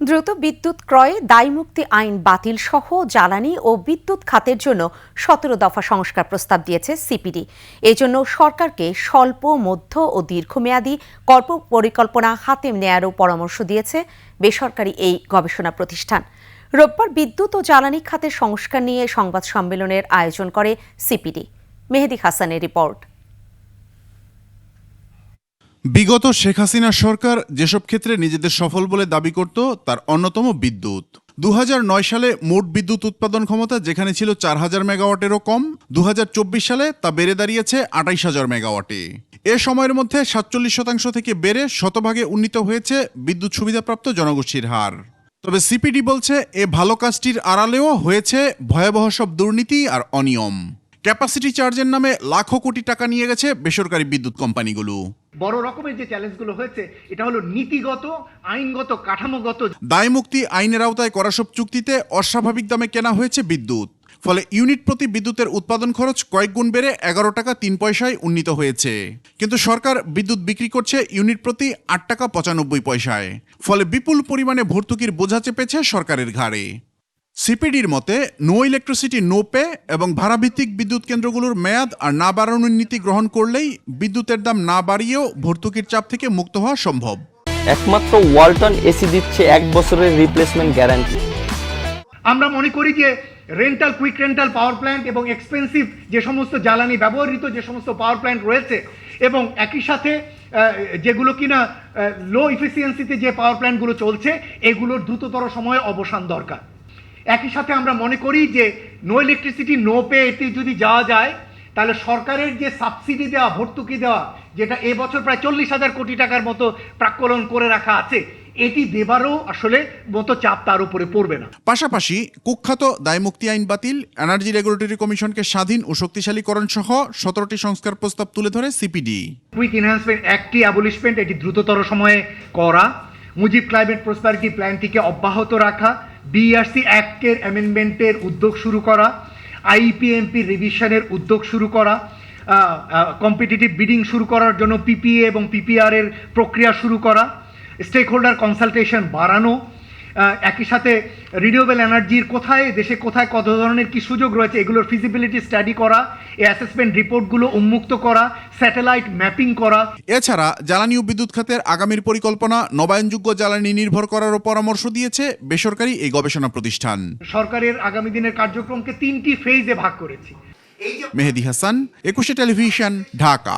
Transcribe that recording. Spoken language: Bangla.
দ্রুত বিদ্যুৎ ক্রয়ে দায়মুক্তি আইন বাতিল সহ জ্বালানি ও বিদ্যুৎ খাতের জন্য সতেরো দফা সংস্কার প্রস্তাব দিয়েছে সিপিডি। এজন্য সরকারকে স্বল্প, মধ্য ও দীর্ঘমেয়াদী কর্ম পরিকল্পনা হাতে নেয়ারও পরামর্শ দিয়েছে বেসরকারি এই গবেষণা প্রতিষ্ঠান। রোববার বিদ্যুৎ ও জ্বালানি খাতের সংস্কার নিয়ে সংবাদ সম্মেলনের আয়োজন করে সিপিডি। মেহেদি হাসানের রিপোর্ট। বিগত শেখ হাসিনা সরকার যেসব ক্ষেত্রে নিজেদের সফল বলে দাবি করত, তার অন্যতম বিদ্যুৎ। দু হাজার নয় সালে মোট বিদ্যুৎ উৎপাদন ক্ষমতা, যেখানে ছিল চার হাজার মেগাওয়াটেরও কম দু হাজার চব্বিশ সালে তা বেড়ে দাঁড়িয়েছে আটাইশ হাজার মেগাওয়াটে। এ সময়ের মধ্যে সাতচল্লিশ শতাংশ থেকে বেড়ে শতভাগে উন্নীত হয়েছে বিদ্যুৎ সুবিধাপ্রাপ্ত জনগোষ্ঠীর হার। তবে সিপিডি বলছে, এ ভালো কাজটির আড়ালেও হয়েছে ভয়াবহ সব দুর্নীতি আর অনিয়ম। ক্যাপাসিটি চার্জের নামে লাখো কোটি টাকা নিয়ে গেছে বেসরকারি বিদ্যুৎ কোম্পানিগুলো। বড় রকমের যে চ্যালেঞ্জগুলো হয়েছে, এটা হলো নীতিগত, আইনগত, কাঠামোগত। দায়মুক্তি আইনের আওতায় করা সব চুক্তিতে অস্বাভাবিক দামে কেনা হয়েছে বিদ্যুৎ। ফলে ইউনিট প্রতি বিদ্যুতের উৎপাদন খরচ কয়েক গুণ বেড়ে এগারো টাকা তিন পয়সায় উন্নীত হয়েছে। কিন্তু সরকার বিদ্যুৎ বিক্রি করছে ইউনিট প্রতি আট টাকা পঁচানব্বই পয়সায়। ফলে বিপুল পরিমাণে ভর্তুকির বোঝা চেপেছে সরকারের ঘাড়ে। সিপিডির মতে নো ইলেকট্রিসিটি নো পে এবং ভাড়াভিত্তিক বিদ্যুৎ কেন্দ্রগুলোর মেয়াদ আর না বাড়ানোর নীতি গ্রহণ করলেই বিদ্যুতের দাম না বাড়িয়েও ভর্তুকির চাপ থেকে মুক্ত হওয়া সম্ভব। একমাত্র ওয়ালটন এসি দিচ্ছে এক বছরের রিপ্লেসমেন্ট গ্যারান্টি। আমরা মনে করি যে rental quick rental power plant এবং এক্সপেন্সিভ যে সমস্ত জ্বালানি ব্যবহৃত যে সমস্ত পাওয়ার প্ল্যান্ট রয়েছে এবং একই সাথে যেগুলো কিনা লো ইফিসিয়েন্সিতে যে পাওয়ার প্ল্যান্টগুলো চলছে এগুলোর দ্রুততর সময়ে অবসান দরকার। একই সাথে আমরা মনে করি যে নো ইলেকট্রিসিটি নো পে এতে যদি যাওয়া যায় তাহলে সরকারের যে সাবসিডি দেওয়া ভর্তুকি দেওয়া যেটা এবছর প্রায় চল্লিশ হাজার কোটি টাকার মতো প্রাক্কলন করে রাখা আছে এটি দেবারও আসলে মতো চাপ তার উপরে পড়বে না। পাশাপাশি কুখ্যাত দায়মুক্তি আইন বাতিল এনার্জি রেগুলেটরি কমিশনকে স্বাধীন ও শক্তিশালীকরণ সহ সতেরোটি সংস্কার প্রস্তাব তুলে ধরে সিপিডি কুইক এনহ্যান্সমেন্ট অ্যাক্টটি অ্যাবলিশমেন্ট এটি দ্রুততর সময়ে করা মুজিব ক্লাইমেট প্রসপারিটি প্ল্যানটিকে অব্যাহত রাখা বিআরসি অ্যাক্টের অ্যামেন্ডমেন্টের উদ্যোগ শুরু করা আইপিএমপি রিভিশনের উদ্যোগ শুরু করা কম্পিটিটিভ বিডিং শুরু করার জন্য পিপিএ এবং পিপিআরের প্রক্রিয়া শুরু করা স্টেক হোল্ডার কনসালটেশন বাড়ানো একই সাথে রিনিউয়েবল এনার্জির কোথায় দেশে কোথায় কত ধরনের কি সুযোগ রয়েছে এগুলোর ফিজিবিলিটি স্টাডি করা এই অ্যাসেসমেন্ট রিপোর্টগুলো উন্মুক্ত করা স্যাটেলাইট ম্যাপিং করা। এছাড়া জ্বালানি ও বিদ্যুৎ খাতের আগামীর পরিকল্পনা নবায়নযোগ্য জ্বালানি নির্ভর করারও পরামর্শ দিয়েছে বেসরকারি এই গবেষণা প্রতিষ্ঠান। সরকারের আগামী দিনের কার্যক্রমকে তিনটি ফেজে ভাগ করেছি। মেহেদি হাসান একুশে টেলিভিশন ঢাকা।